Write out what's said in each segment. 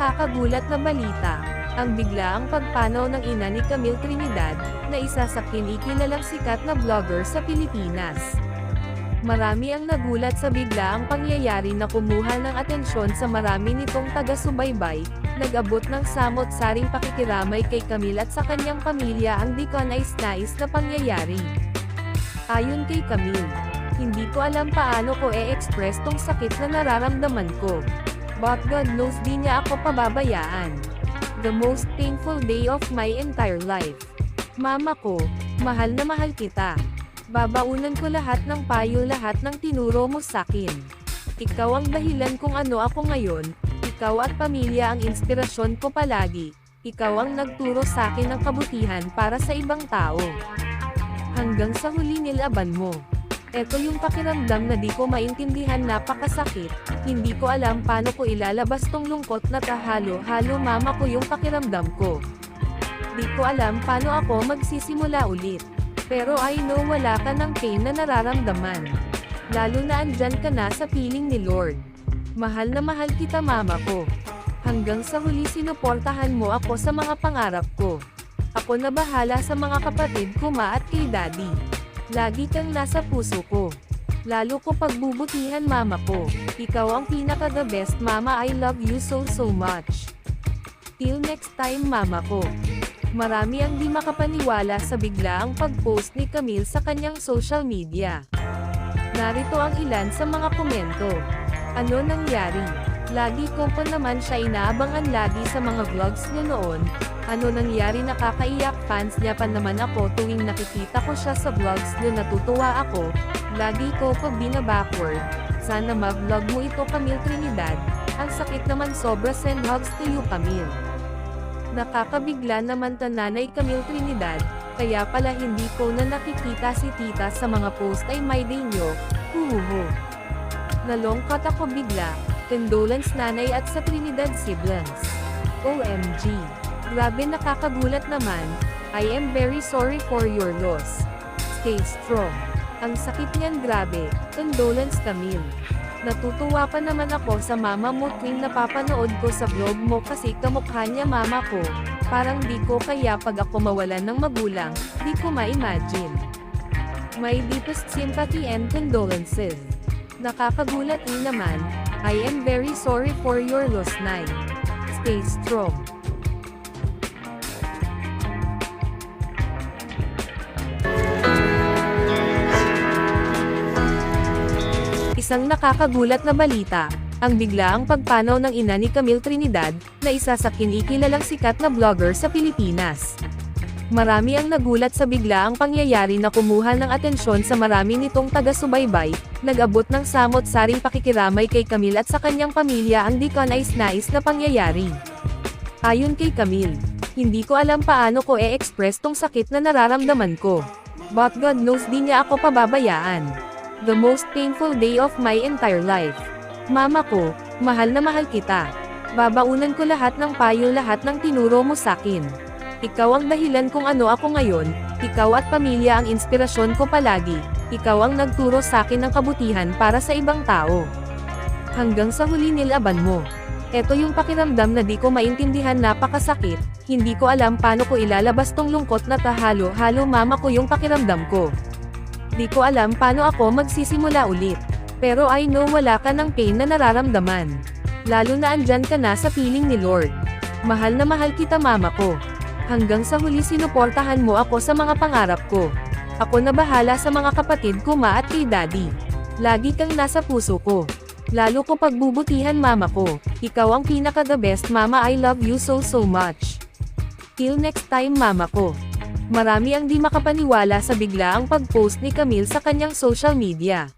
Nakakagulat na balita, ang biglaang pagpanaw ng ina ni Camille Trinidad, na isa sa kinikilalang sikat na vlogger sa Pilipinas. Marami ang nagulat sa biglaang pangyayari na kumuha ng atensyon sa marami nitong taga-subaybay, nag-abot ng samot-saring pakikiramay kay Camille at sa kanyang pamilya ang di ka nais-nais na pangyayari. Ayon kay Camille, hindi ko alam paano ko e-express tong sakit na nararamdaman ko. But God knows di niya ako pababayaan. The most painful day of my entire life. Mama ko, mahal na mahal kita. Babaunan ko lahat ng payo lahat ng tinuro mo sakin. Ikaw ang dahilan kung ano ako ngayon, ikaw at pamilya ang inspirasyon ko palagi. Ikaw ang nagturo sa akin ng kabutihan para sa ibang tao. Hanggang sa huli nilaban mo. Ito yung pakiramdam na di ko maintindihan napakasakit, hindi ko alam paano ko ilalabas tong lungkot na tahalo-halo mama ko yung pakiramdam ko. Di ko alam paano ako magsisimula ulit. Pero I know wala ka ng pain na nararamdaman. Lalo na andyan ka na sa piling ni Lord. Mahal na mahal kita mama ko. Hanggang sa huli sinuportahan mo ako sa mga pangarap ko. Ako na bahala sa mga kapatid ko ma at kay daddy. Lagi kang nasa puso ko. Lalo ko pagbubutihan mama ko. Ikaw ang pinaka the best mama I love you so so much. Till next time mama ko. Marami ang di makapaniwala sa biglaang pag-post ni Camille sa kanyang social media. Narito ang ilan sa mga komento. Ano nangyari? Lagi ko pa naman siya inaabangan lagi sa mga vlogs niya noon. Ano nangyari nakakaiyak fans niya pa naman ako tuwing nakikita ko siya sa vlogs niya natutuwa ako. Lagi ko pa binabackward. Sana mag-vlog mo ito Camille Trinidad. Ang sakit naman sobra send hugs to you Camille. Nakakabigla naman ta nanay Camille Trinidad, kaya pala hindi ko na nakikita si tita sa mga post ay may day nyo, huhuhu. Nalongkot ako bigla, condolence nanay at sa Trinidad siblings. OMG. Grabe nakakagulat naman, I am very sorry for your loss. Stay strong. Ang sakit niyan grabe, condolence Camille. Natutuwa pa naman ako sa mama mo tuwing napapanood ko sa vlog mo kasi kamukha niya mama ko. Parang di ko kaya pag ako mawalan ng magulang, di ko ma-imagine. My deepest sympathy and condolences. Nakakagulat din naman, I am very sorry for your loss night. Stay strong. Isang nakakagulat na balita, ang biglaang pagpanaw ng ina ni Camille Trinidad, na isa sa kinikilalang sikat na vlogger sa Pilipinas. Marami ang nagulat sa biglaang pangyayari na kumuha ng atensyon sa marami nitong taga-subaybay, nag-abot ng samot-saring pakikiramay kay Camille at sa kanyang pamilya ang di ka nais-nais na pangyayari. Ayon kay Camille, hindi ko alam paano ko e-express tong sakit na nararamdaman ko. But God knows di niya ako pababayaan. The most painful day of my entire life. Mama ko, mahal na mahal kita. Babaunan ko lahat ng payo lahat ng tinuro mo sakin. Ikaw ang dahilan kung ano ako ngayon, ikaw at pamilya ang inspirasyon ko palagi, ikaw ang nagturo sa akin ng kabutihan para sa ibang tao. Hanggang sa huli nilaban mo. Ito yung pakiramdam na di ko maintindihan napakasakit, hindi ko alam paano ko ilalabas tong lungkot na tahalo-halo mama ko yung pakiramdam ko. Di ko alam paano ako magsisimula ulit. Pero I know wala ka ng pain na nararamdaman. Lalo na andyan ka na sa piling ni Lord. Mahal na mahal kita mama ko. Hanggang sa huli sinuportahan mo ako sa mga pangarap ko. Ako na bahala sa mga kapatid ko ma at kay daddy. Lagi kang nasa puso ko. Lalo ko pagbubutihan mama ko. Ikaw ang pinaka the best mama I love you so so much. Till next time mama ko. Marami ang di makapaniwala sa biglaang pag-post ni Camille sa kanyang social media.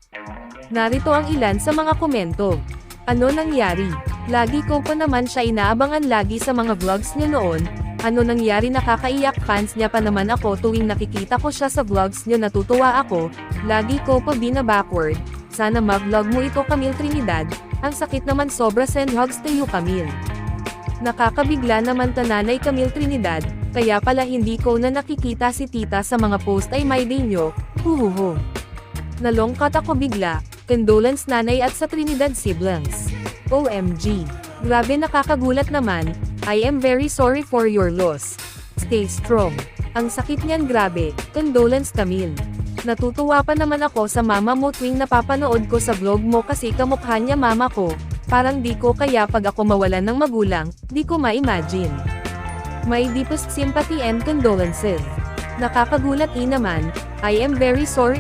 Narito ang ilan sa mga komento. Ano nangyari? Lagi ko pa naman siya inaabangan lagi sa mga vlogs niya noon. Ano nangyari nakakaiyak fans niya pa naman ako tuwing nakikita ko siya sa vlogs niya natutuwa ako. Lagi ko pa bina-backward. Sana mag-vlog mo ito Camille Trinidad. Ang sakit naman sobra send hugs to you Camille. Nakakabigla naman tananay Camille Trinidad, kaya pala hindi ko na nakikita si tita sa mga post ay may day nyo, huhuhu. Nalongkot ako bigla, condolence nanay at sa Trinidad siblings. OMG. Grabe nakakagulat naman, I am very sorry for your loss. Stay strong. Ang sakit niyan grabe, condolence Camille. Natutuwa pa naman ako sa mama mo tuwing napapanood ko sa vlog mo kasi kamukha niya mama ko, parang di ko kaya pag ako mawalan ng magulang, di ko ma-imagine. My deepest sympathy and condolences. Nakakagulat i naman, I am very sorry